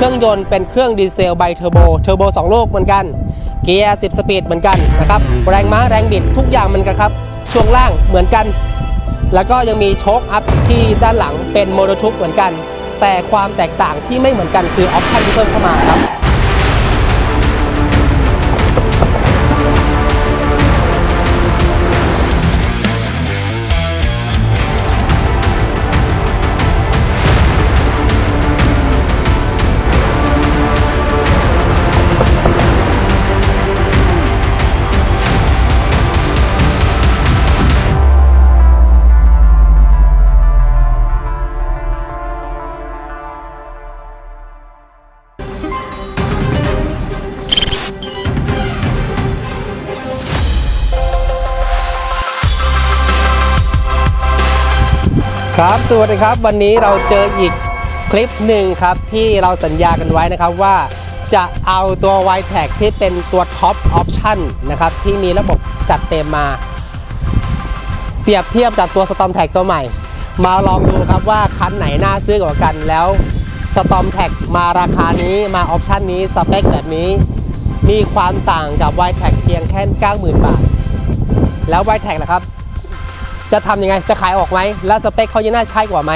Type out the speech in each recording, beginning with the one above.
เครื่องยนต์เป็นเครื่องดีเซลไบเทอร์โบ เทอร์โบ2ลูกเหมือนกัน เกียร์ 10 สปีดเหมือนกันนะครับ แรงม้าแรงบิดทุกอย่างเหมือนกันครับ ช่วงล่างเหมือนกัน แล้วก็ยังมีโชคอัพที่ด้านหลังเป็นโมโนทุกเหมือนกัน แต่ความแตกต่างที่ไม่เหมือนกันคือออปชั่นที่เพิ่มเข้ามาครับ ครับสวัสดีครับ วันนี้เราเจออีกคลิปหนึ่งครับที่เราสัญญากันไว้นะครับว่าจะเอาตัว y t a g ที่เป็นตัวท็อปออปชันนะครับที่มีระบบจัดเต็มมา เปรียบเทียบกับตัว Storm Tag ตัวใหม่ มาลองดูครับว่าคันไหนน่าซื้อกว่ากันแล้ว Storm Tag มาราคานี้มาออปชันนี้สเปคแบบนี้ มีความต่างกับ y t a g เพียงแค่ 90,000 บาท แล้ว y t a g นะครับ จะทำยังไงจะขายออกไหมและสเปคเขายังน่าใช้กว่าไหม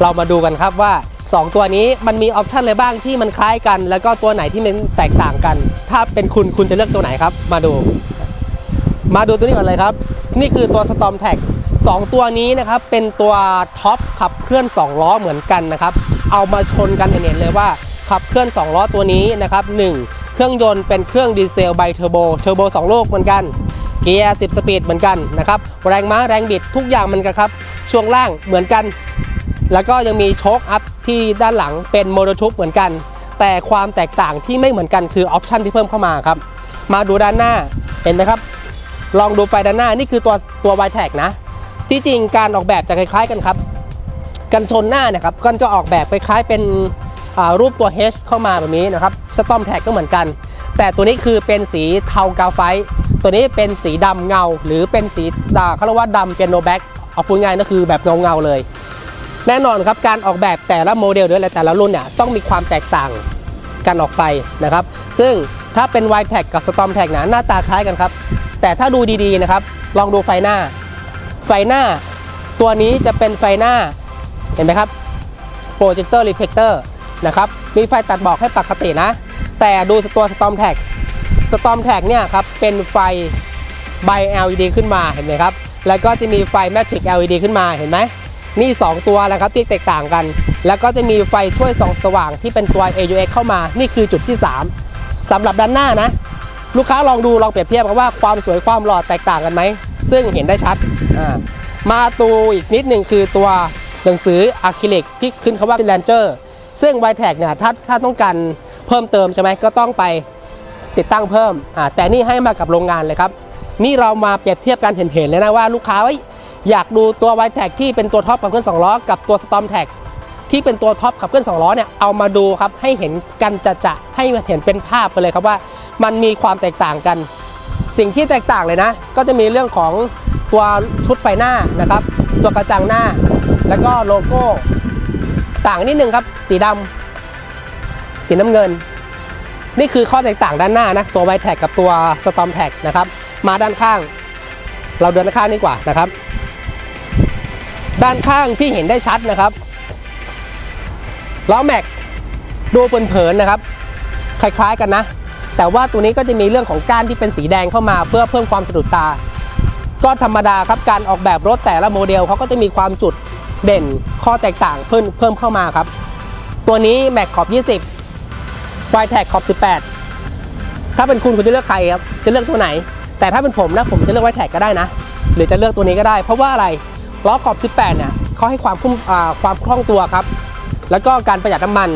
เรามาดูกันครับว่า 2 ตัวนี้มันมีออปชันอะไรบ้างที่มันคล้ายกัน แล้วก็ตัวไหนที่มันแตกต่างกัน ถ้าเป็นคุณคุณจะเลือกตัวไหนครับ มาดู มาดูตัวนี้ก่อนเลยครับ นี่คือตัว Storm Tag 2 ตัวนี้นะครับเป็นตัวท็อปขับเคลื่อน 2 ล้อเหมือนกันนะครับ เอามาชนกันเห็นๆเลยว่าขับเคลื่อน 2 ล้อตัวนี้นะครับ1เครื่องยนต์เป็นเครื่องดีเซลไบเทอร์โบเทอร์โบ2ลูกเหมือนกัน เกียร์ 10 สปีดเหมือนกันนะครับแรงม้าแรงบิดทุกอย่างมือนกันครับ ช่วงล่างเหมือนกัน แล้วก็ยังมีโชคอัพที่ด้านหลังเป็นโมโนทุกเหมือนกัน แต่ความแตกต่างที่ไม่เหมือนกันคือออปชันที่เพิ่มเข้ามาครับ มาดูด้านหน้าเห็นไหมครับ ลองดูไฟด้านหน้านี่คือตัวตัว y t a g นะ ที่จริงการออกแบบจะคล้ายๆกันครับ กันชนหน้าเนะครับก็จะออกแบบคล้ายๆเป็นรูปตัว H เข้ามาแบบนี้นะครับสตอมแท็กก็เหมือนกัน แต่ตัวนี้คือเป็นสีเทากาไฟ ตัวนี้เป็นสีดำเงา หรือเป็นสีดาเขาเรียกว่าดำเปียโนแบ็กเอาพูดง่ายก็คือแบบเงาเงาๆเลย แน่นอนครับการออกแบบแต่ละโมเดลหรืออะไรแต่ละรุ่นเนี่ยต้องมีความแตกต่างกันออกไปนะครับ ซึ่งถ้าเป็น y t a g กับ Storm Tag นะหน้าตาคล้ายกันครับ แต่ถ้าดูดีๆนะครับ ลองดูไฟหน้า ไฟหน้า ตัวนี้จะเป็นไฟหน้าเห็นไหมครับโปรเจคเตอร์รีเฟลเตอร์นะครับมีไฟตัดบอกให้ปกตินะ แต่ดูตัว Storm Tag Storm Tag เนี่ยครับเป็นไฟใบ LED ขึ้นมาเห็นไหมครับ แล้วก็จะมีไฟ Matrix LED ขึ้นมาเห็นไหมนี่ 2 ตัวแล้วครับที่แตกต่างกัน แล้วก็จะมีไฟช่วยส่องสว่างที่เป็นตัว AUX เข้ามา นี่คือจุดที่ 3สำหรับด้านหน้านะ ลูกค้าลองดูลองเปรียบเทียบกันว่าความสวยความหล่อแตกต่างกันไหม ซึ่งเห็นได้ชัดมาตูอีกนิดหนึ่งคือตัวหนังสืออะคริลิกที่ขึ้นคำว่า Ranger ซึ่ง y t a g เนี่ยถ้าถ้าต้องการเพิ่มเติมใช่ไหมก็ต้องไป ติดตั้งเพิ่มอ่าแต่นี่ให้มากับโรงงานเลยครับ นี่เรามาเปรียบเทียบกันเห็นๆเลยนะว่าลูกค้าอยากดูตัว y t a g ที่เป็นตัวท็อปขับเคลื่อน2ล้อกับตัว Storm Tag ที่เป็นตัวท็อปขับเคลื่อน2ล้อเนี่ยเอามาดูครับให้เห็นกันจะจะๆให้เห็นเป็นภาพไปเลยครับว่ามันมีความแตกต่างกัน สิ่งที่แตกต่างเลยนะ ก็จะมีเรื่องของตัวชุดไฟหน้านะครับ ตัวกระจังหน้า แล้วก็โลโก้ ต่างนิดนึงครับ สีดำสีน้ำเงิน นี่คือข้อแตกต่างด้านหน้านะตัว y t a g กับตัว Storm Tag นะครับมาด้านข้าง เราเดินด้านข้างดีกว่านะครับ ด้านข้างที่เห็นได้ชัดนะครับล้อแม็กดูเผินๆนะครับ คล้ายๆกันนะ แต่ว่าตัวนี้ก็จะมีเรื่องของก้านที่เป็นสีแดงเข้ามา เพื่อเพิ่มความสะดุดตา ก็ธรรมดาครับการออกแบบรถแต่ละโมเดลเขาก็จะมีความจุดเด่นข้อแตกต่างเพิ่มเพิ่มเข้ามาครับ ตัวนี้แม็กขอบ 20 ไฟแท็กขอบ 18 ถ้าเป็นคุณคุณจะเลือกใครครับ จะเลือกตัวไหน แต่ถ้าเป็นผมนะผมจะเลือกไวแท็กก็ได้นะ หรือจะเลือกตัวนี้ก็ได้ เพราะว่าอะไร ล้อขอบ 18 เนี่ยเขาให้ความคุ้มความคล่องตัวครับ แล้วก็การประหยัดน้ำมัน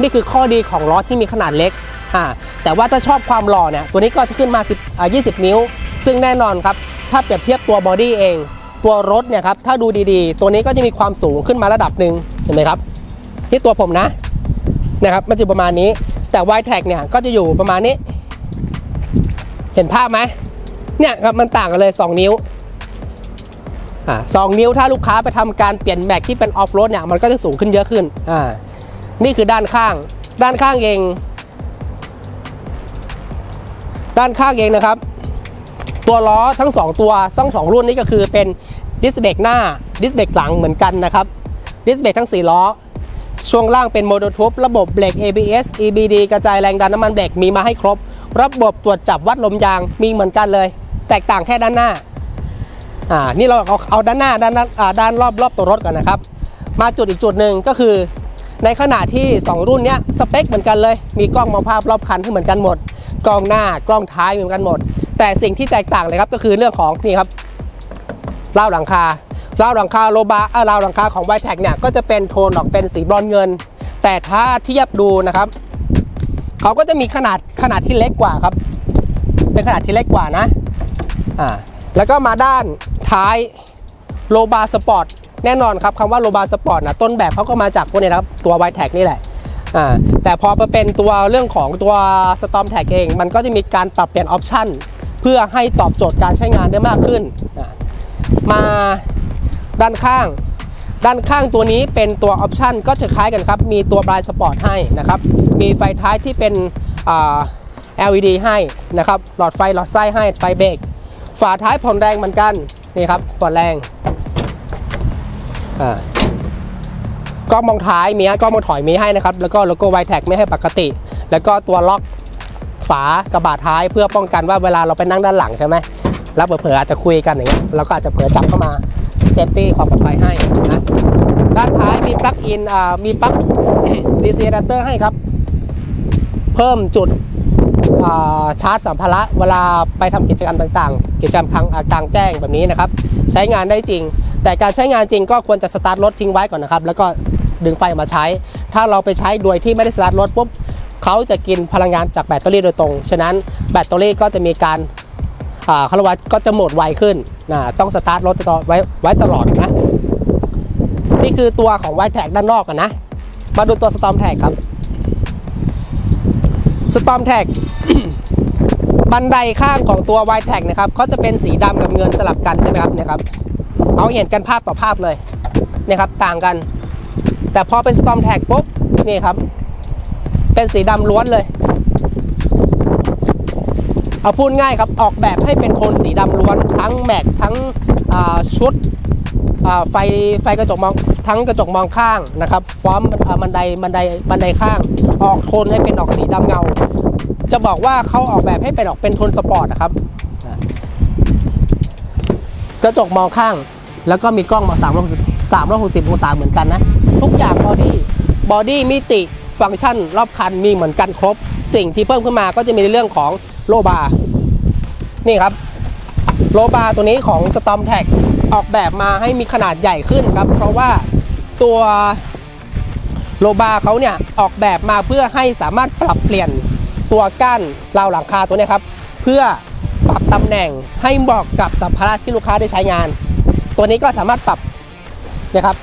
นี่คือข้อดีของล้อที่มีขนาดเล็กอ่าแต่ว่าถ้าชอบความหล่อเนี่ย ตัวนี้ก็จะขึ้นมา10อ่า20 นิ้ว ซึ่งแน่นอนครับ ถ้าเปรียบเทียบตัวบอดี้เอง ตัวรถเนี่ยครับ ถ้าดูดีๆ ตัวนี้ก็จะมีความสูงขึ้นมาระดับหนึ่งเห็นไหมครับ ที่ตัวผมนะนะครับ มันจะประมาณนี้ แต่ y t a g เนี่ยก็จะอยู่ประมาณนี้ เห็นภาพไหมเนี่ยครับมันต่างกันเลย 2 นิ้วอ่าสองนิ้วถ้าลูกค้าไปทำการเปลี่ยนแม็กที่เป็นออฟโรดเนี่ยมันก็จะสูงขึ้นเยอะขึ้นอ่านี่คือด้านข้าง ด้านข้างเอง ด้านข้างเองนะครับ ตัวล้อทั้ง 2 ตัวทั้งสองรุ่นนี้ก็คือเป็นดิสเบรกหน้าดิสเบรกหลังเหมือนกันนะครับดิสเบรกทั้ง 4 ล้อ ช่วงล่างเป็นโมโนทูบระบบเบรก ABS EBD กระจายแรงดันน้ำมันเบรกมีมาให้ครบ ระบบตรวจจับวัดลมยางมีเหมือนกันเลย แตกต่างแค่ด้านหน้าอ่านี่เราเอาเอาด้านหน้าด้านอ่าด้านรอบรอบตัวรถก่อนนะครับ มาจุดอีกจุดหนึ่งก็คือ ในขณะที่ 2 รุ่นเนี้ยสเปคเหมือนกันเลย มีกล้องมองภาพรอบคันที่เหมือนกันหมด กล้องหน้ากล้องท้ายเหมือนกันหมด แต่สิ่งที่แตกต่างเลยครับก็คือเรื่องของนี่ครับราหลังคา ราวหลังคาโลบาเออราวหลังคาของไวแท็กเนี่ยก็จะเป็นโทนออกเป็นสีบรอนเงิน แต่ถ้าเทียบดูนะครับเขาก็จะมีขนาดขนาดที่เล็กกว่าครับ เป็นขนาดที่เล็กกว่านะอ่าแล้วก็มาด้านท้ายโลบาสปอร์ตแน่นอนครับคำว่าโลบาสปอร์ตนะต้นแบบเขาก็มาจากพวกนี้นะครับตัว y t a g นี่แหละอ่าแต่พอมาเป็นตัวเรื่องของตัว Storm Tag เอง มันก็จะมีการปรับเปลี่ยนออปชันเพื่อให้ตอบโจทย์การใช้งานได้มากขึ้น มา ด้านข้าง ด้านข้างตัวนี้เป็นตัวออปชันก็จะคล้ายกันครับ มีตัวบลายสปอร์ตให้นะครับ มีไฟท้ายที่เป็น LED ให้นะครับ หลอดไฟหลอดไส้ให้ไฟเบรก ฝาท้ายผ่อนแรงเหมือนกัน นี่ครับผ่อนแรงกล้องมองท้ายมีให้กล้องมองถอยมีให้นะครับ แล้วก็โลโก้ไวแท็กไม่ให้ปกติ แล้วก็ตัวล็อกฝากระบะท้ายเพื่อป้องกันว่าเวลาเราไปนั่งด้านหลังใช่ไหมแล้วเผลอๆอาจจะคุยกันอย่างเงี้ยเราก็อาจจะเผลอจับเข้ามา ซฟตี้ความปลอดภัยให้นะด้านท้ายมีปลั๊กอินอ่ามีปลั๊ก DC adapter ให้ครับ เพิ่มจุดอ่าชาร์จสัมภาระเวลาไปทำกิจกรรมต่างๆ กิจกรรมกลางอ่ากลางแจ้งแบบนี้นะครับ ใช้งานได้จริง แต่การใช้งานจริงก็ควรจะสตาร์ทรถทิ้งไว้ก่อนนะครับ แล้วก็ดึงไฟออกมาใช้ ถ้าเราไปใช้โดยที่ไม่ได้สตาร์ทรถปุ๊บเขาจะกินพลังงานจากแบตเตอรี่โดยตรง ฉะนั้นแบตเตอรี่ก็จะมีการ อ่าเขาเรียกว่าก็จะหมดไวขึ้นนะต้องสตาร์ทรถไว้ไว้ตลอดนะ นี่คือตัวของไวแท็กด้านนอกกันนะ มาดูตัวสตอมแท็กครับสตอมแท็กบันไดข้างของตัว y t a g นะครับเขาจะเป็นสีดำกับเงินสลับกันใช่ไหมครับเนี่ยครับเอาเห็นกันภาพต่อภาพเลยเนี่ยครับต่างกัน แต่พอเป็น Storm Tag ปุ๊บนี่ครับ เป็นสีดำล้วนเลย เอาพูดง่ายครับออกแบบให้เป็นโทนสีดำล้วน ทั้งแม็กทั้งชุดไฟไฟกระจกมองทั้งกระจกมองข้างนะครับฟอร์มบันไดบันไดบันไดข้าง ออกโทนให้เป็นออกสีดำเงา จะบอกว่าเขาออกแบบให้เป็นออกเป็นโทนสปอร์ตนะครับกระจกมองข้าง แล้วก็มีกล้องมา3 360องศาเหมือนกันนะ ทุกอย่างบอดี้บอดี้มิติฟังก์ชันรอบคันมีเหมือนกันครบ สิ่งที่เพิ่มขึ้นมาก็จะมีในเรื่องของ โลบาร์นี่ครับโลบาร์ตัวนี้ของ Storm Tag ออกแบบมาให้มีขนาดใหญ่ขึ้นครับ เพราะว่าตัวโลบาร์เขาเนี่ยออกแบบมาเพื่อให้สามารถปรับเปลี่ยนตัวก้านราวหลังคาตัวนี้ครับ เพื่อปรับตำแหน่งให้เหมาะกับสัมภาระที่ลูกค้าได้ใช้งาน ตัวนี้ก็สามารถปรับนะครับ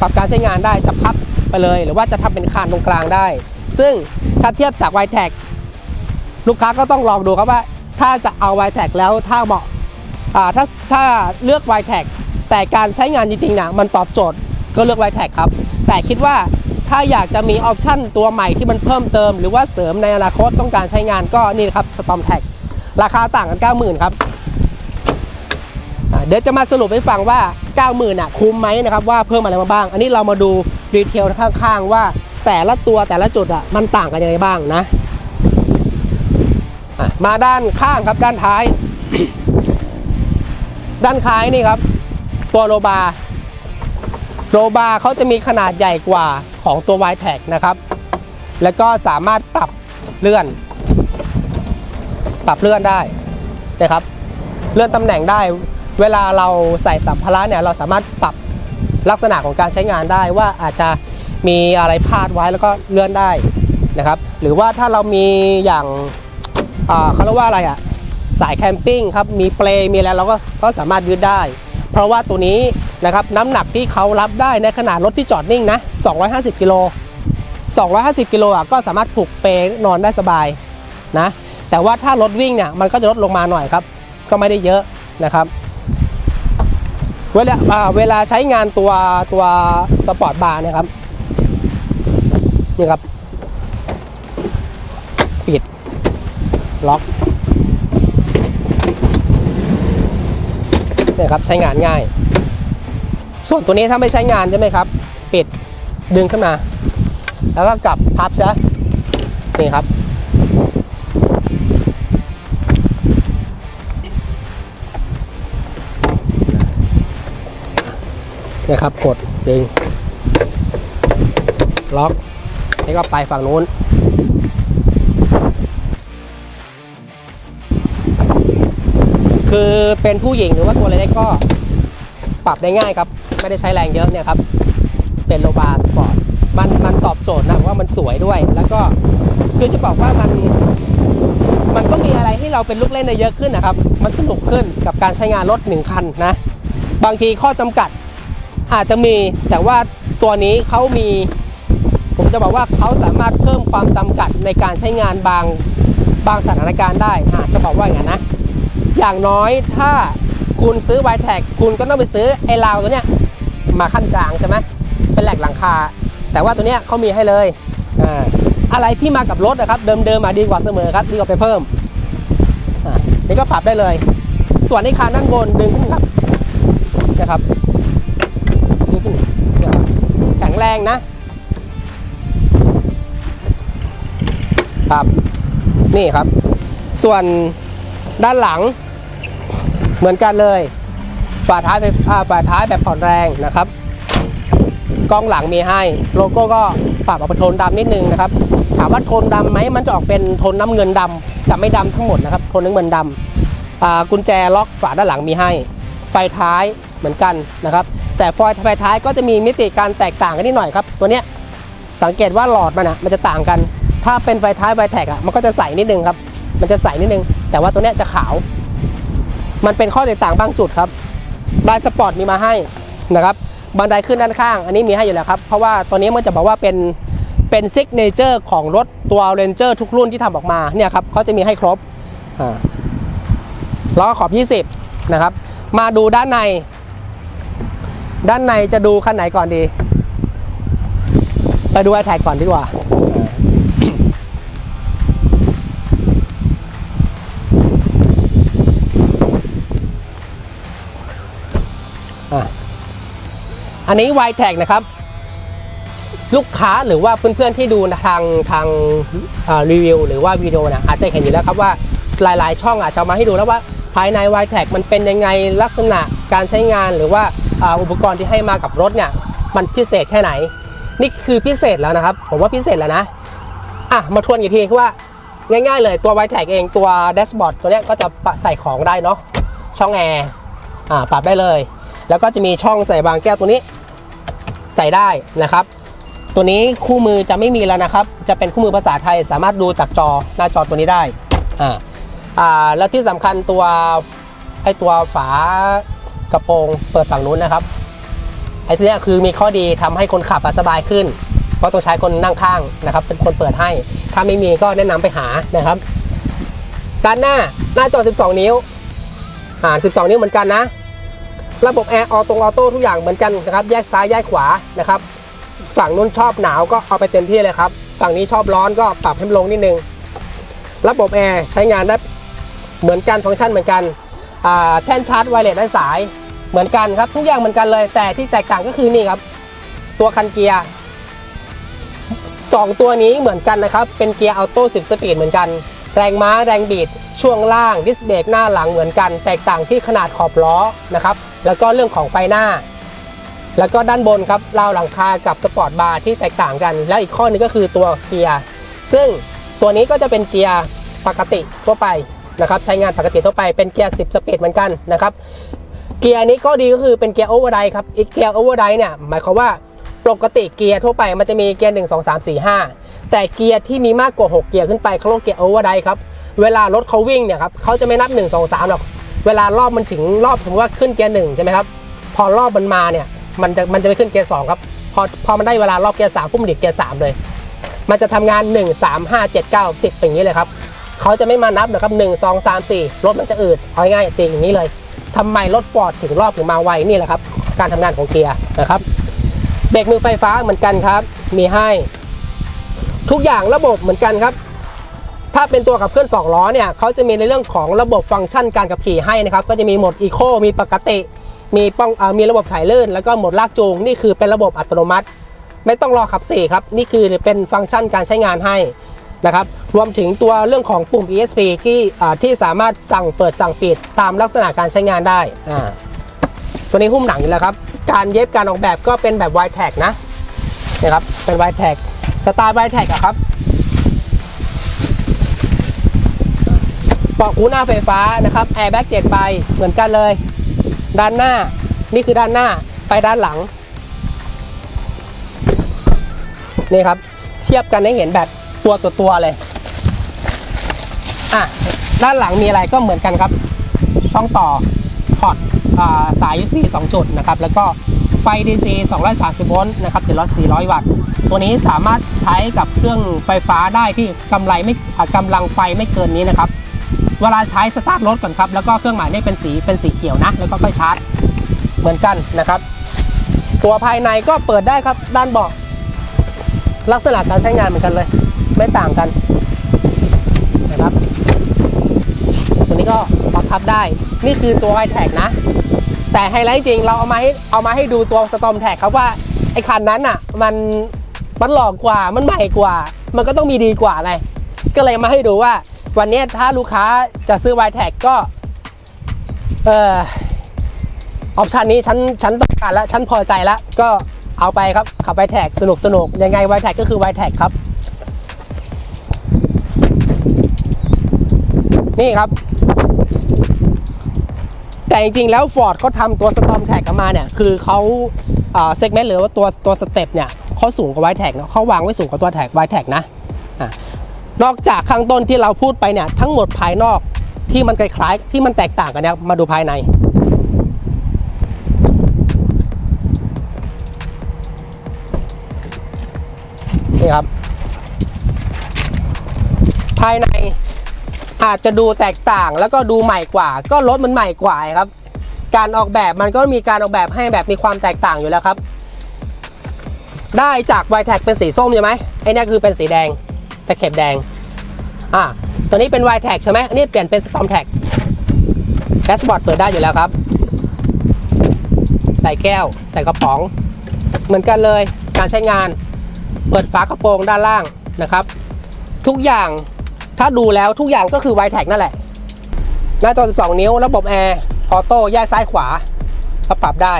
ปรับการใช้งานได้จะพับไปเลย หรือว่าจะทำเป็นคานตรงกลางได้ ซึ่งถ้าเทียบจาก y t a g ลูกค้าก็ต้องลองดูครับว่า ถ้าจะเอา y t a g แล้วถ้าเหมาะถ้าถ้าเลือก y t a g แต่การใช้งานจริงๆนะมันตอบโจทย์ก็เลือก y t a g ครับ แต่คิดว่าถ้าอยากจะมีออปชั่นตัวใหม่ที่มันเพิ่มเติม หรือว่าเสริมในอนาคตต้องการใช้งานก็นี่ครับ Storm Tag ราคาต่างกัน 90,000 ครับเดี๋ยวจะมาสรุปให้ฟังว่า 90,000อะคุ้มไหมนะครับว่าเพิ่มอะไรมาบ้าง อันนี้เรามาดูดีเทลข้างๆว่าแต่ละตัวแต่ละจุดอะมันต่างกันยังไงบ้างนะ มาด้านข้างครับด้านท้าย ด้านท้ายนี่ครับ ตัวโลบาร์โลบาร์เขาจะมีขนาดใหญ่กว่าของตัว y t a g นะครับ แล้วก็สามารถปรับเลื่อน ปรับเลื่อนได้นะครับ เลื่อนตำแหน่งได้ เวลาเราใส่สัมภาระเนี่ยเราสามารถปรับลักษณะของการใช้งานได้ว่าอาจจะมีอะไรพลาดไว้แล้วก็เลื่อนได้นะครับ หรือว่าถ้าเรามีอย่าง เขาเรียกว่าอะไรอะสายแคมปิ้งครับมีเปลมีอะไรเราก็ก็สามารถยืดได้ เพราะว่าตัวนี้นะครับน้ำหนักที่เขารับได้ในขนาดรถที่จอดนิ่งนะ 250 กิโล 250 กิโลอะก็สามารถผูกเปลนอนได้สบายนะแต่ว่าถ้ารถวิ่งเนี่ยมันก็จะลดลงมาหน่อยครับก็ไม่ได้เยอะนะครับเวลาเวลาใช้งานตัวตัวสปอร์ตบาร์นี่ยครับนี่ครับ ล็อกเนี่ยครับใช้งานง่าย ส่วนตัวนี้ถ้าไม่ใช้งานใช่ไหมครับ ปิดดึงขึ้นมา แล้วก็กลับพับซะนี่ครับ นี่ครับกดดึงล็อกแล้วก็ไปฝั่งนู้น คือเป็นผู้หญิงหรือว่าตัวเล็กๆก็ปรับได้ง่ายครับ ไม่ได้ใช้แรงเยอะเนี่ยครับ เป็นโลบาสปอร์ตมันมันตอบโจทย์นะว่ามันสวยด้วย แล้วก็คือจะบอกว่ามัน มันก็มีอะไรให้เราเป็นลูกเล่นได้เยอะขึ้นนะครับ มันสนุกขึ้นกับการใช้งานรถหนึ่งคันนะ บางทีข้อจำกัดอาจจะมีแต่ว่าตัวนี้เขามี ผมจะบอกว่าเขาสามารถเพิ่มความจำกัดในการใช้งานบางบางสถานการณ์ได้อะจะบอกว่าอย่างนั้นนะ อย่างน้อยถ้าคุณซื้อไวแท็กคุณก็ต้องไปซื้อไอ้ราวตัวเนี้ยมาขั้นกลางใช่ไหมเป็นแหลกหลังคา แต่ว่าตัวเนี้ยเขามีให้เลยอ่าอะไรที่มากับรถนะครับ เดิมๆมาดีกว่าเสมอครับดีกว่าไปเพิ่มอ่านี่ก็ปรับได้เลย ส่วนไอ้คานด้านบนดึงขึ้นครับนะครับดึงขึ้นแข็งแรงนะครับนี่ครับ ส่วนด้านหลัง เหมือนกันเลยฝาท้ายฝาท้ายแบบผ่อนแรงนะครับ กล้องหลังมีให้โลโก้ก็ปรับออกเป็นโทนดำนิดนึงนะครับ ถามว่าโทนดำไหมมันจะออกเป็นโทนน้ำเงินดำจะไม่ดำทั้งหมดนะครับโทนน้ำเงินดำกุญแจล็อกฝาด้านหลังมีให้ ไฟท้ายเหมือนกันนะครับ แต่ไฟไฟท้ายก็จะมีมิติการแตกต่างกันนิดหน่อยครับ ตัวเนี้ยสังเกตว่าหลอดมันอะมันจะต่างกัน ถ้าเป็นไฟท้ายไฟแท็กอะมันก็จะใสนิดนึงครับมันจะใสนิดนึง แต่ว่าตัวเนี้ยจะขาว มันเป็นข้อแตกต่างบางจุดครับบายสปอร์ตมีมาให้นะครับบันไดขึ้นด้านข้าง อันนี้มีให้อยู่แล้วครับ เพราะว่าตัวนี้มันจะบอกว่าเป็นเป็นซิกเนเจอร์ของรถตัว Ranger ทุกรุ่นที่ทำออกมาเนี่ยครับเขาจะมีให้ครบล้อขอบ 20 นะครับ มาดูด้านใน ด้านในจะดูคันไหนก่อนดี ไปดูไอแท็กก่อนดีกว่า อะอันนี้ y t a g นะครับ ลูกค้าหรือว่าเพื่อนๆที่ดูทางทางรีวิวหรือว่าวิดีโอนะอาจจะเห็นอยู่แล้วครับว่าหลายๆ ช่องอาจจะมาให้ดูแล้วว่าภายใน y t a g มันเป็นยังไงลักษณะการใช้งานหรือว่าอุปกรณ์ที่ให้มากับรถเนี่ยมันพิเศษแค่ไหน นี่คือพิเศษแล้วนะครับ ผมว่าพิเศษแล้วนะอะมาทวนอีกทีคือว่าง่ายๆเลยตัว y t a g เองตัวแดชบอร์ดตัวเนี้ยก็จะใส่ของได้เนาะช่องแอร์อ่าปรับได้เลย แล้วก็จะมีช่องใส่บางแก้วตัวนี้ ใส่ได้นะครับ ตัวนี้คู่มือจะไม่มีแล้วนะครับ จะเป็นคู่มือภาษาไทยสามารถดูจากจอหน้าจอตัวนี้ได้อ่าอ่าแล้วที่สำคัญตัวไอตัวฝากระโปรงเปิดฝั่งนู้นนะครับไอ้ตัวเนี้ยคือมีข้อดีทำให้คนขับสบายขึ้น เพราะต้องใช้คนนั่งข้างนะครับ เป็นคนเปิดให้ ถ้าไม่มีก็แนะนำไปหานะครับด้านหน้าหน้าจอ 12 นิ้วอ่า12 นิ้วเหมือนกันนะ ระบบแอร์ออโตออโต้ทุกอย่างเหมือนกันนะครับแยกซ้ายแยกขวานะครับ ฝั่งนู้นชอบหนาวก็เอาไปเต็มที่เลยครับ ฝั่งนี้ชอบร้อนก็ปรับให้มันลงนิดนึง ระบบแอร์ใช้งานได้เหมือนกันฟังก์ชันเหมือนกันแท่นชาร์จไวเลสด้านสายเหมือนกันครับทุกอย่างเหมือนกันเลย แต่ที่แตกต่างก็คือนี่ครับ ตัวคันเกียร์สองตัวนี้เหมือนกันนะครับ เป็นเกียร์ออโต้10 สปีดเหมือนกัน แรงม้าแรงบีดช่วงล่างดิสเบรกหน้าหลังเหมือนกัน แตกต่างที่ขนาดขอบล้อนะครับ แล้วก็เรื่องของไฟหน้า แล้วก็ด้านบนครับราวหลังคากับสปอร์ตบาร์ที่แตกต่างกัน และอีกข้อหนึงก็คือตัวเกียร์ ซึ่งตัวนี้ก็จะเป็นเกียร์ปกติทั่วไปนะครับ ใช้งานปกติทั่วไปเป็นเกียร์ 10 สปีดเหมือนกันนะครับเกียร์นี้ก็ดีก็คือเป็นเกียร์โอเวอร์ไดครับอีกเกียร์โอเวอร์ไดเนี่ยหมายความว่าปกติเกียร์ทั่วไปมันจะมีเกียร์ 1 2 3 4 5 แต่เกียร์ที่มีมากกว่า 6 เกียร์ขึ้นไปเขาเรียกเกียร์โอเวอร์ไดครับ เวลารถเขาวิ่งเนี่ยครับเขาจะไม่นับ 1 2 3หรอก เวลารอบมันถึงรอบสมมติว่าขึ้นเกียร์หนึ่งใช่ไหมครับ พอรอบมันมาเนี่ย มันจะมันจะไปขึ้นเกียร์สองครับ พอพอมันได้เวลารอบเกียร์สามปุ๊บมันดิดเกียร์สามเลย มันจะทำงาน 1 3 5 7 9 10อย่างนี้เลยครับเขาจะไม่มานับนะครับ1 2 3 4รถมันจะอืดเอาง่ายๆตีอย่างนี้เลยทำไมรถฟอร์ดถึงรอบถึงมาไวนี่แหละครับ การทำงานของเกียร์นะครับเบรกมือไฟฟ้าเหมือนกันครับ มีให้ ทุกอย่างระบบเหมือนกันครับ ถ้าเป็นตัวขับเคลื่อน2ล้อเนี่ยเขาจะมีในเรื่องของระบบฟังก์ชันการขับขี่ให้นะครับก็จะมีโหมดอีโคมีปกติ มีป้องอมีระบบถ่ายลื่น แล้วก็โหมดลากจูงนี่คือเป็นระบบอัตโนมัติ ไม่ต้องรอขับ4ครับนี่คือเป็นฟังก์ชันการใช้งานให้นะครับรวมถึงตัวเรื่องของปุ่ม ESP ที่ที่สามารถสั่งเปิดสั่งปิดตามลักษณะการใช้งานได้อ่าตัวนี้หุ้มหนังอยู่แล้วครับ การเย็บการออกแบบก็เป็นแบบ Wide Tag นะนะครับเป็น Wide Tag สไตล์ Wide Tag อะครับเบาะหูหน้าไฟฟ้านะครับแอร์แบ็กเจ็ดใบเหมือนกันเลย ด้านหน้านี่คือด้านหน้าไปด้านหลัง นี่ครับ เทียบกันให้เห็นแบบตัวตัวตัวเลยอะด้านหลังมีอะไรก็เหมือนกันครับ ช่องต่อพอร์ตสาย USB 2 จุดนะครับ แล้วก็ไฟ DC 230 โวลต์นะครับ400วัตต์ ตัวนี้สามารถใช้กับเครื่องไฟฟ้าได้ที่กำไรไม่อ่ากำลังไฟไม่เกินนี้นะครับ เวลาใช้สตาร์ทรถก่อนครับ แล้วก็เครื่องหมายนี่เป็นสีเป็นสีเขียวนะ แล้วก็ค่อยชาร์จเหมือนกันนะครับ ตัวภายในก็เปิดได้ครับด้านเบาะลักษณะการใช้งานเหมือนกันเลย ไม่ต่างกันนะครับตัวนี้ก็ปรับพับได้ นี่คือตัวไฮแท็กนะ แต่ไฮไลท์จริงเราเอามาให้เอามาให้ดูตัวสตอมแท็กครับว่าไอ้คันนั้นอะมัน มันหลอกกว่ามันใหม่กว่า มันก็ต้องมีดีกว่าไงก็เลยมาให้ดูว่า วันนี้ถ้าลูกค้าจะซื้อ y t a g ก็เออออปชันนี้ฉันฉันต้องการแล้วฉันพอใจแล้วก็เอาไปครับขับ y t a g สนุกสนุกยังไง y t a g ก็คือ y t a g ครับ นี่ครับ แต่จริงๆแล้ว Ford เขาทำตัว Storm Tag กันมาเนี่ย คือเขาเซกเมนต์หรือว่าตัวตัวสเต็ปเนี่ย เขาสูงกว่า y t a g เนอะเขาวางไว้สูงกว่าตัวแท็ก y t a g นะอะนอกจากข้างต้นที่เราพูดไปเนี่ยทั้งหมดภายนอกที่มันคล้ายๆที่มันแตกต่างกันเนี่ยมาดูภายในนี่ครับ ภายในอาจจะดูแตกต่างแล้วก็ดูใหม่กว่า ก็รถมันใหม่กว่าครับ การออกแบบมันก็มีการออกแบบให้แบบมีความแตกต่างอยู่แล้วครับ ได้จากไวแท็กเป็นสีส้มใช่ไหมไอเนี่ยคือเป็นสีแดงตะเข็บแดงอ่าตัวนี้เป็นไวแท็กใช่ไหมอันนี้เปลี่ยนเป็นสตอมแท็กแดชบอร์ดเปิดได้อยู่แล้วครับ ใส่แก้ว ใส่กระป๋อง เหมือนกันเลยการใช้งาน เปิดฝากระโปรงด้านล่างนะครับ ทุกอย่างถ้าดูแล้วทุกอย่างก็คือไวแท็กนั่นแหละ หน้าจอ 12 นิ้ว ระบบแอร์ออโต้แยกซ้ายขวาปรับได้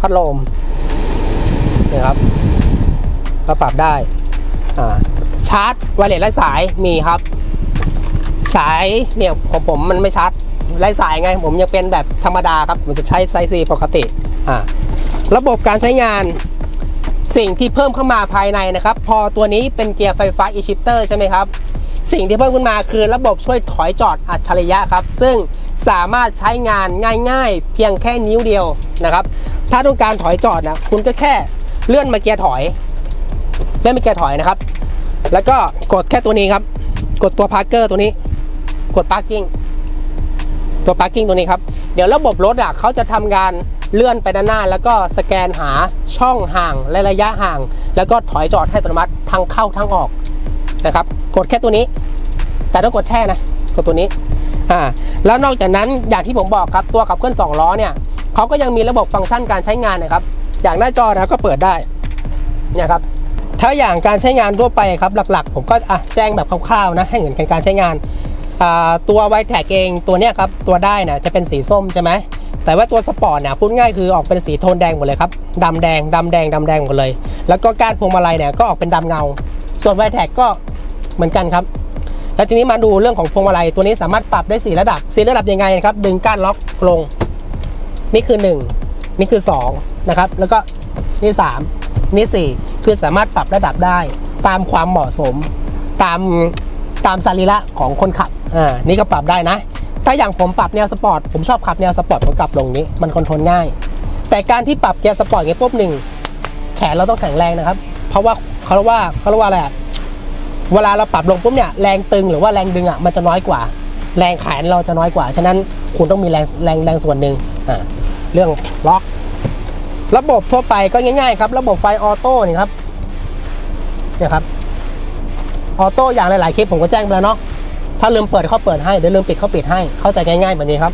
พัดลมนี่ครับ ก็ปรับได้ชาร์จไวเลสไร้สายมีครับ สายเนี่ยของผมมันไม่ชาร์จไร้สายไง ผมยังเป็นแบบธรรมดาครับผมจะใช้ไซซีปกติอ่าระบบการใช้งานสิ่งที่เพิ่มเข้ามาภายในนะครับ พอตัวนี้เป็นเกียร์ไฟฟ้า e-shifter ใช่ไหมครับ สิ่งที่เพิ่มขึ้นมาคือระบบช่วยถอยจอดอัจฉริยะครับ ซึ่งสามารถใช้งานง่ายๆ เพียงแค่นิ้วเดียวนะครับ ถ้าต้องการถอยจอดนะคุณก็แค่เลื่อนมาเกียร์ถอย เลื่มาเกียร์ถอยนะครับ แล้วก็กดแค่ตัวนี้ครับ กดตัวพาร์เกอร์ตัวนี้ กด parking ตัว parking ตัวนี้ครับ เดี๋ยวระบบรถอะเขาจะทำการเลื่อนไปด้านหน้า แล้วก็สแกนหาช่องห่างและระยะห่าง แล้วก็ถอยจอดให้อัตโนมัติทางเข้าทางออกนะครับ กดแค่ตัวนี้ แต่ต้องกดแช่นะกดตัวนี้อ่าแล้วนอกจากนั้นอย่างที่ผมบอกครับตัวขับเคลื่อน2ล้อเนี่ยเขาก็ยังมีระบบฟังก์ชันการใช้งานนะครับ อย่างหน้าจอนะก็เปิดได้เนี่ยครับ ถ้าอย่างการใช้งานทั่วไปครับหลักๆ ผมก็อะแจ้งแบบคร่าวๆนะให้เห็นการใช้งานตัวไวแท็กเองตัวเนี้ยครับตัวได้นะจะเป็นสีส้มใช่ไหมแต่ว่าตัวสปอร์ตเนี่ยพูดง่ายคือออกเป็นสีโทนแดงหมดเลยครับดำแดงดำแดงดำแดงหมดเลย แล้วก็กานพวงมาลัยเนี่ยก็ออกเป็นดำเงา ส่วนไวแท็กก็เหมือนกันครับแล้วทีนี้มาดูเรื่องของพวงมาลัยตัวนี้สามารถปรับได้ 4 ระดับ 4 ระดับยังไงนะครับดึงก้านล็อกลง นี่คือ 1 นี่คือ2นะครับแล้วก็นี่ 3 นี่4คือสามารถปรับระดับได้ตามความเหมาะสม ตามตามสรีระของคนขับอ่านี่ก็ปรับได้นะ ถ้าอย่างผมปรับแนวสปอร์ตผมชอบขับแนวสปอร์ตผมกลับลงนี้มันคอนโทรลง่าย แต่การที่ปรับเกียร์สปอร์ตเงี้ยปุ๊บหนึ่งแขนเราต้องแข็งแรงนะครับ เพราะว่าเขาเรียกว่าเขาเรียกว่าอะไรอะเวลาเราปรับลงปุ๊บเนี่ยแรงตึงหรือว่าแรงดึงอะมันจะน้อยกว่า แรงแขนเราจะน้อยกว่า ฉะนั้นคุณต้องมีแรงแรงแรงส่วนหนึ่งอ่าเรื่องล็อก ระบบทั่วไปก็ง่ายๆครับ ระบบไฟออโต้นี่ครับเนี่ยครับออโต้อย่างหลายๆคลิปผมก็แจ้งไปแล้วเนาะถ้าลืมเปิดเขาเปิดให้เดี๋ยวลืมปิดเขาปิดให้เข้าใจง่ายๆแบบนี้ครับ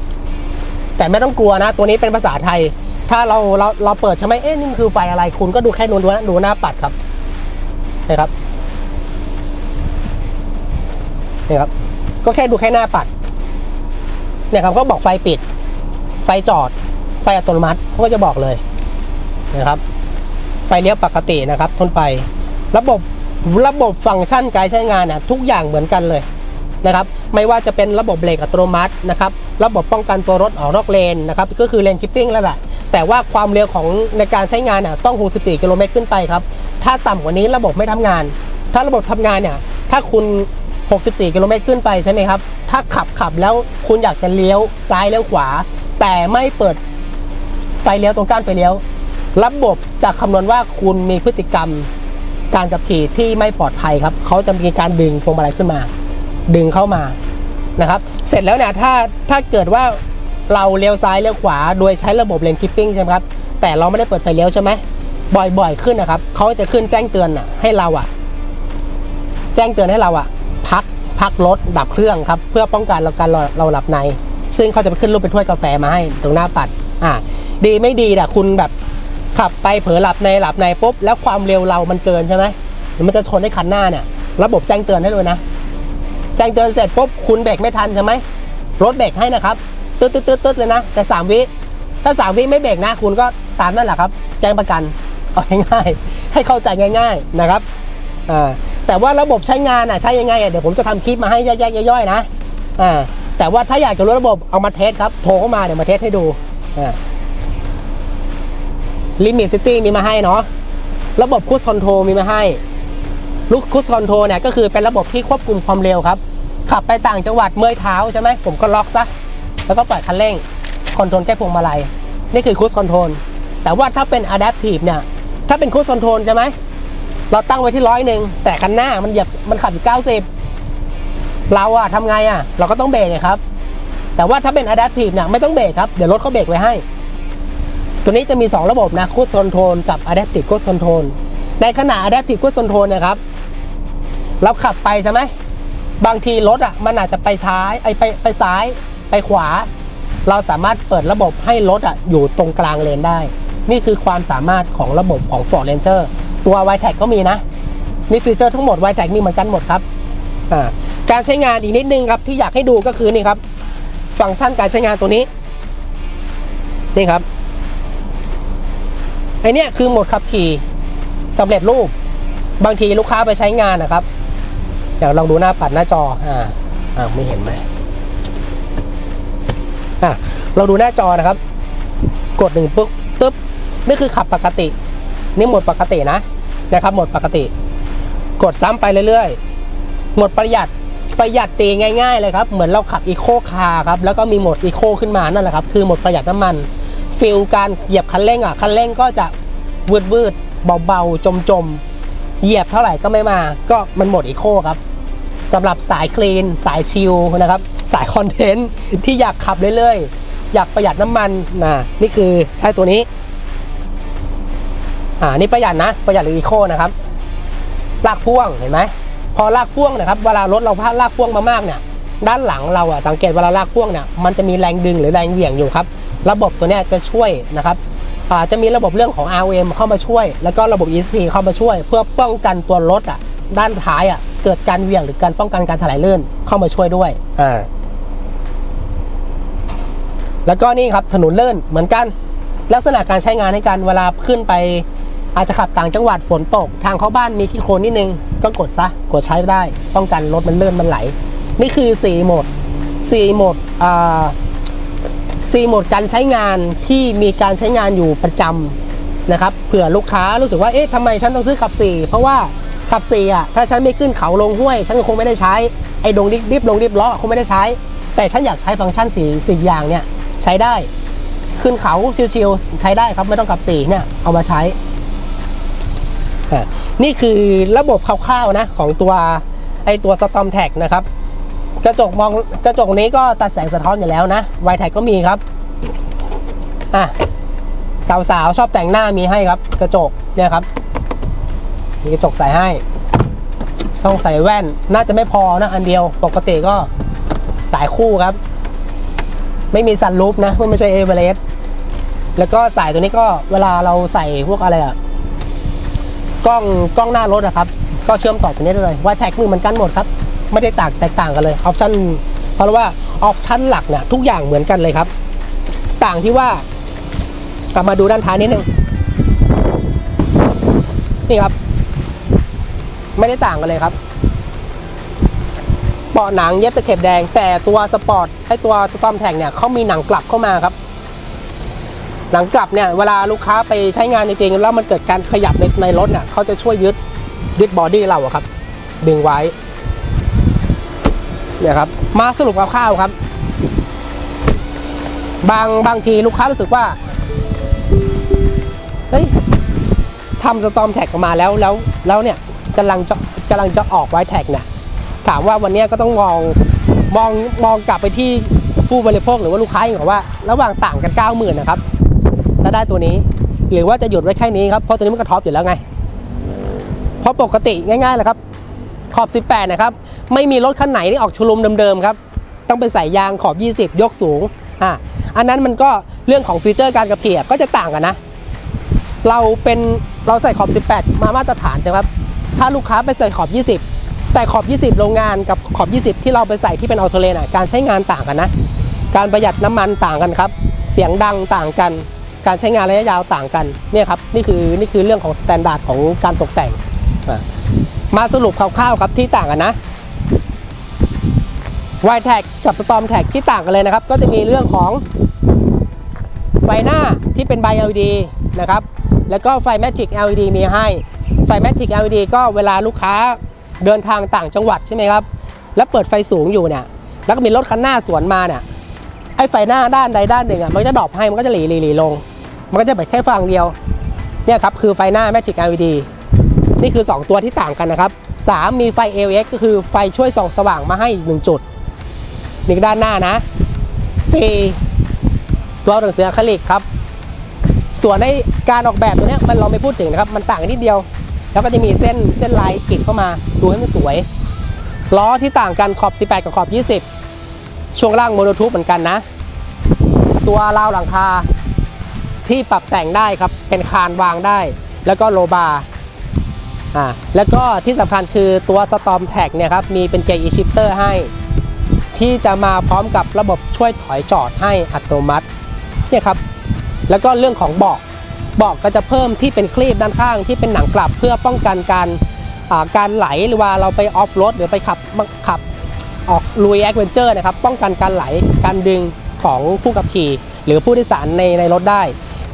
แต่ไม่ต้องกลัวนะ ตัวนี้เป็นภาษาไทย ถ้าเราเราเราเปิดใช่ไหมเอ๊ะนี่คือไฟอะไรคุณก็ดูแค่นูนดูนะดูหน้าปัดครับนะครับนี่ครับ ก็แค่ดูแค่หน้าปัดเนี่ยครับเขาบอกไฟปิด ไฟจอด ไฟอัตโนมัติเขาก็จะบอกเลย นะครับ ไฟเลี้ยวปกตินะครับทนไป ระบบระบบฟังก์ชันการใช้งานน่ะทุกอย่างเหมือนกันเลยนะครับ ไม่ว่าจะเป็นระบบเบรกอัตโนมัตินะครับ ระบบป้องกันตัวรถออกนอกเลนนะครับ ก็คือเลนคิปปิ้งแล้วแหละแต่ว่าความเร็วของในการใช้งานน่ะต้อง 64 กิโลเมตรขึ้นไปครับ ถ้าต่ำกว่านี้ระบบไม่ทำงาน ถ้าระบบทำงานเนี่ย ถ้าคุณ 64 กิโลเมตรขึ้นไปใช่ไหมครับ ถ้าขับขับแล้วคุณอยากจะเลี้ยวซ้ายเลี้ยวขวา แต่ไม่เปิดไฟเลี้ยวตรงก้านไฟเลี้ยว ระบบจะคำนวณว่าคุณมีพฤติกรรมการขับขี่ที่ไม่ปลอดภัยครับเขาจะมีการดึงพวงมาลัยขึ้นมา ดึงเข้ามานะครับ เสร็จแล้วเนี่ยถ้าถ้าเกิดว่าเราเลี้ยวซ้ายเลี้ยวขวา โดยใช้ระบบเลนคิปปิ้งใช่ไหมครับ แต่เราไม่ได้เปิดไฟเลี้ยวใช่ไหมบ่อยๆขึ้นนะครับเขาจะขึ้นแจ้งเตือนอะให้เราอะ แจ้งเตือนให้เราอะ พักพักรถดับเครื่องครับ เพื่อป้องกันเราการเราเราหลับใน ซึ่งเขาจะไปขึ้นรูปเป็นถ้วยกาแฟมาให้ตรงหน้าปัด อ่า ดีไม่ดีแต่ะคุณแบบ ขับไปเผลอหลับในหลับในปุ๊บแล้วความเร็วเรามันเกินใช่ไหมมันจะชนให้คันหน้าเนี่ย ระบบแจ้งเตือนให้เลยนะ แจ้งเตือนเสร็จปุ๊บคุณเบรกไม่ทันใช่ไหมรถเบรกให้นะครับตึ๊ดตึ๊ดตึ๊ดตึ๊ดเลยนะ แต่สามวิถ้าสามวิไม่เบรกนะ คุณก็ตามนั่นแหละครับ แจ้งประกันเอาง่ายๆให้เข้าใจง่าย ๆนะครับอ่าแต่ว่าระบบใช้งานอะใช้ยังไงอะเดี๋ยวผมจะทำคลิปมาให้แยกๆย่อยๆนะอ่าแต่ว่าถ้าอยากจะรู้ระบบเอามาเทสครับโทรเข้ามาเดี๋ยวมาเทสให้ดูอ่า ลิมิตซิตี้มีมาให้เนาะระบบคูสคอนโทรมีมาให้ลูกคุชคอนโทรเนี่ยก็คือเป็นระบบที่ควบคุมความเร็วครับ ขับไปต่างจังหวัดเมื่อยเท้าใช่ไหมผมก็ล็อกซะ แล้วก็ปล่อยคันเร่งคอนโทรลแค่พวงมาลัย นี่คือคุชคอนโทรลแต่ว่าถ้าเป็น Adaptive เนี่ยถ้าเป็นคุชคอนโทรลใช่ไหมเราตั้งไว้ที่ร้อยหนึ่งแต่คันหน้ามันเหยียบมันขับอยู่90เราอะทำไงอะเราก็ต้องเบรกครับ แต่ว่าถ้าเป็น Adaptive เนี่ยไม่ต้องเบรกครับเดี๋ยวรถเขาเบรกไว้ให้ ตัวนี้จะมี 2 ระบบนะคู i คอนโทรลกับ Adaptive Cruise Control ในขณะ Adaptive Cruise Control เนะครับเราขับไปใช่ไหมบางทีรถอะมันอาจจะไปซ้ายไอไปไปซ้ายไปขวา เราสามารถเปิดระบบให้รถอะอยู่ตรงกลางเลนได้ นี่คือความสามารถของระบบของ Ford Ranger ตัว y t a g ก็มีนะนี่ฟีเจอร์ทั้งหมด y t a g มีเหมือนกันหมดครับการใช้งานอีกนิดนึงครับที่อยากให้ดูก็คือนี่ครับ ฟังก์ชันการใช้งานตัวนี้นี่ครับ ไอเนี้ยคือโหมดขับขี่สำเร็จรูป บางทีลูกค้าไปใช้งานนะครับ เดี๋ยวลองดูหน้าปัดหน้าจอ อ่าอ่าไม่เห็นไหมอะเราดูหน้าจอนะครับ กดหนึ่งปุ๊บตึ๊บนี่คือขับปกติ นี่โหมดปกตินะนะครับโหมดปกติ กดซ้ำไปเรื่อยๆโหมดประหยัดประหยัดตีง่ายๆเลยครับ เหมือนเราขับอีโคคาร์ครับ แล้วก็มีโหมดอีโคขึ้นมานั่นแหละครับ คือโหมดประหยัดน้ำมัน ฟิลการเหยียบคันเร่งอะคันเร่งก็จะวืดวืดๆเบาๆ จมๆ เหยียบเท่าไหร่ก็ไม่มา ก็มันหมดอีโคครับสำหรับสายคลีน สายชิลนะครับ สายคอนเทนต์ที่อยากขับเรื่อยๆ อยากประหยัดน้ำมันนะนี่คือใช้ตัวนี้ อ่า นี่ประหยัดนะ ประหยัดหรืออีโคนะครับ ลากพ่วงเห็นไหม พอลากพ่วงนะครับ เวลารถเราพาดลากพ่วงมามากเนี่ย ด้านหลังเราอะสังเกตเวลาลากพ่วงเนี่ย มันจะมีแรงดึงหรือแรงเหวี่ยงอยู่ครับ ระบบตัวเนี้ยจะช่วยนะครับอ่าจะมีระบบเรื่องของ ROM เข้ามาช่วย แล้วก็ระบบ ESP เข้ามาช่วย เพื่อป้องกันตัวรถอะด้านท้ายอะเกิดการเหวี่ยงหรือการป้องกันการถลายลื่นเข้ามาช่วยด้วยอ่าแล้วก็นี่ครับถนนลื่นเหมือนกัน ลักษณะการใช้งานให้กันเวลาขึ้นไป อาจจะขับต่างจังหวัดฝนตก ทางเข้าบ้านมีขี้โคลนนิดนึง ก็กดซะกดใช้ได้ ป้องกันรถมันลื่นมันไหล นี่คือ 4 โหมด 4 โหมดอ่า 4โหมดการใช้งานที่มีการใช้งานอยู่ประจำนะครับเผื่อลูกค้ารู้สึกว่าเอ๊ะทำไมฉันต้องซื้อขับ4เพราะว่าขับ4อะถ้าฉันไม่ขึ้นเขาลงห้วย ฉันก็คงไม่ได้ใช้ไอ้ดงดิบดิบลงดิบล้อคงไม่ได้ใช้ แต่ฉันอยากใช้ฟังก์ชัน4 4อย่างเนี่ยใช้ได้ขึ้นเขาชิวๆใช้ได้ครับไม่ต้องขับ4เนี่ยเอามาใช้อะนี่คือระบบคร่าวๆนะของตัวไอตัว Storm Tag นะครับ กระจกมองกระจกนี้ก็ตัดแสงสะท้อนอยู่แล้วนะไวแท็กก็มีครับอะสาวๆชอบแต่งหน้ามีให้ครับ กระจกเนี่ยครับ มีกระจกใส่ให้ ช่องใส่แว่นน่าจะไม่พอนะ อันเดียวปกติก็หลายคู่ครับ ไม่มีซันรูปนะเพราะไม่ใช่เอเวอเรสต์แล้วก็สายตัวนี้ก็เวลาเราใส่พวกอะไรอะกล้องกล้องหน้ารถอะครับ ก็เชื่อมต่อตัวนี้ได้เลยไวแท็กมือเหมือนกันหมดครับ ไม่ได้ต่างแตกต่างกันเลยออปชันเพราะว่าออปชันหลักเนี่ยทุกอย่างเหมือนกันเลยครับ ต่างที่ว่ากลับมาดูด้านท้ายนิดนึงนี่ครับ ไม่ได้ต่างกันเลยครับเบาะหนังเย็บตะเข็บแดง แต่ตัวสปอร์ตไอตัวสตอมแท็กเนี่ยเขามีหนังกลับเข้ามาครับ หนังกลับเนี่ยเวลาลูกค้าไปใช้งานจริงๆแล้วมันเกิดการขยับในในรถเนี่ยเขาจะช่วยยึดยึดบอดี้เราอะครับ ดึงไว้ เนี่ยครับมาสรุปคร่าวๆครับ บางบางทีลูกค้ารู้สึกว่าเฮ้ยทำสตอมแท็กออกมาแล้วแล้วแล้วเนี่ยกำลังจะกำลังจะออกไวแท็กเนี่ยถามว่าวันนี้ก็ต้องมองมองมองกลับไปที่ผู้บริโภคหรือว่าลูกค้าเองว่า ระหว่างต่างกัน 9 0,000นะครับถ้าได้ตัวนี้ หรือว่าจะหยุดไว้แค่นี้ครับเพราะตัวนี้มันกระท็อปอยู่แล้วไง เพราะปกติง่ายๆเลยครับ ขอบ 18 นะครับ ไม่มีรถคันไหนที่ออกชุลุมเดิมๆครับ ต้องไปใส่ยางขอบ 20 ยกสูงอะอันนั้นมันก็เรื่องของฟีเจอร์การขับขี่ก็จะต่างกันนะ เราเป็นเราใส่ขอบ 18 มามาตรฐานใช่ไหมครับ ถ้าลูกค้าไปใส่ขอบ 20 แต่ขอบ 20 โรงงานกับขอบ 20 ที่เราไปใส่ที่เป็นออโตเลนอะการใช้งานต่างกันนะ การประหยัดน้ำมันต่างกันครับ เสียงดังต่างกัน การใช้งานระยะยาวต่างกัน เนี่ยครับ นี่คือนี่คือเรื่องของสแตนดาร์ดของการตกแต่งอะ มาสรุปคร่าวๆครับที่ต่างกันนะ y t a g กับ Storm Tag ที่ต่างกันเลยนะครับ ก็จะมีเรื่องของไฟหน้าที่เป็น By LED นะครับ แล้วก็ไฟ Magic LED มีให้ ไฟ Magic LED ก็เวลาลูกค้าเดินทางต่างจังหวัดใช่ไหมครับ แล้วเปิดไฟสูงอยู่เนี่ย แล้วก็มีรถคันหน้าสวนมาเนี่ยไอ้ไฟหน้าด้านใดด้านหนึ่งอะมันจะดรอปให้มันก็จะหลีหลีหลีลง มันก็จะเปิดแค่ฝั่งเดียว เนี่ยครับคือไฟหน้า Magic LED นี่คือ 2 ตัวที่ต่างกันนะครับ 3 มีไฟ AX ก็คือไฟช่วยส่องสว่างมาให้อีกหนึ่งจุดนี่ด้านหน้านะ 4 ตัวหนังสืออะคริลิกครับ ส่วนในการออกแบบตัวนี้มันเราไม่พูดถึงนะครับ มันต่างกันนิดเดียว แล้วก็จะมีเส้นเส้นลายปิดเข้ามาดูให้มันสวย ล้อที่ต่างกันขอบ 18 กับขอบ 20 ช่วงล่างโมโนทูปเหมือนกันนะ ตัวราวหลังคาที่ปรับแต่งได้ครับ เป็นคานวางได้ แล้วก็โลบาร์ อ่าแล้วก็ที่สำคัญคือตัว Storm Tag เนี่ยครับมีเป็นเกียร์ e-shifter ให้ ที่จะมาพร้อมกับระบบช่วยถอยจอดให้อัตโนมัติเนี่ยครับแล้วก็เรื่องของเบาะเบาะก็จะเพิ่มที่เป็นคลีบด้านข้างที่เป็นหนังกลับเพื่อป้องกันการอ่าการไหลหรือว่าเราไปออฟโรดหรือไปขับขับออกลุยแอคเวนเจอร์นะครับป้องกันการไหลการดึงของผู้ขับขี่ หรือผู้โดยสารในในรถได้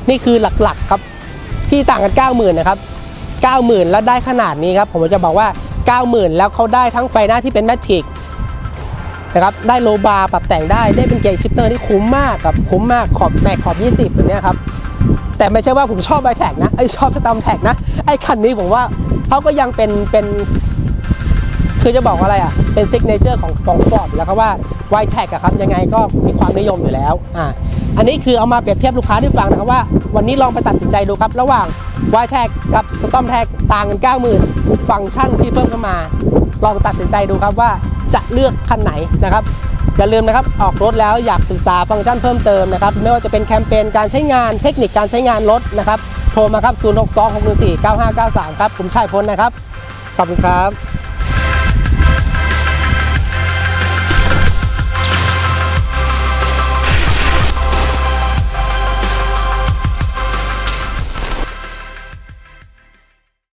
นี่คือหลักๆครับที่ต่างกัน 90,000 นะครับ 90,000 แล้วได้ขนาดนี้ครับ ผมจะบอกว่า 90,000 แล้วเขาได้ทั้งไฟหน้าที่เป็นแมทริกนะครับได้โลบาร์ปรับแต่งได้ได้เป็นเกียร์ชิปเตอร์ที่คุ้มมากครับคุ้มมากขอบแม็กขอบ 20แบบนี้ครับแต่ไม่ใช่ว่าผมชอบไบแท็กนะไอชอบสตอมแท็กนะไอคันนี้ผมว่าเขาก็ยังเป็นเป็นคือจะบอกว่าอะไรอะ เป็นซิกเนเจอร์ของของฟอร์ดแล้วครับว่าไวแท็กอะครับยังไงก็มีความนิยมอยู่แล้วอ่า อันนี้คือเอามาเปรียบเทียบลูกค้าที่ฟังนะครับว่า วันนี้ลองไปตัดสินใจดูครับ ระหว่าง y t a g กับ Storm Tag ต่างกัน 90,000 ฟังก์ชันที่เพิ่มเข้ามา ลองตัดสินใจดูครับว่าจะเลือกคันไหนนะครับอย่าลืมนะครับออกรถแล้วอยากปรึกษาฟังก์ชันเพิ่มเติมนะครับไม่ว่าจะเป็นแคมเปญการใช้งานเทคนิคการใช้งานรถนะครับโทรมาครับ 062 614 9593 ครับผมชายพลนะครับขอบคุณครับ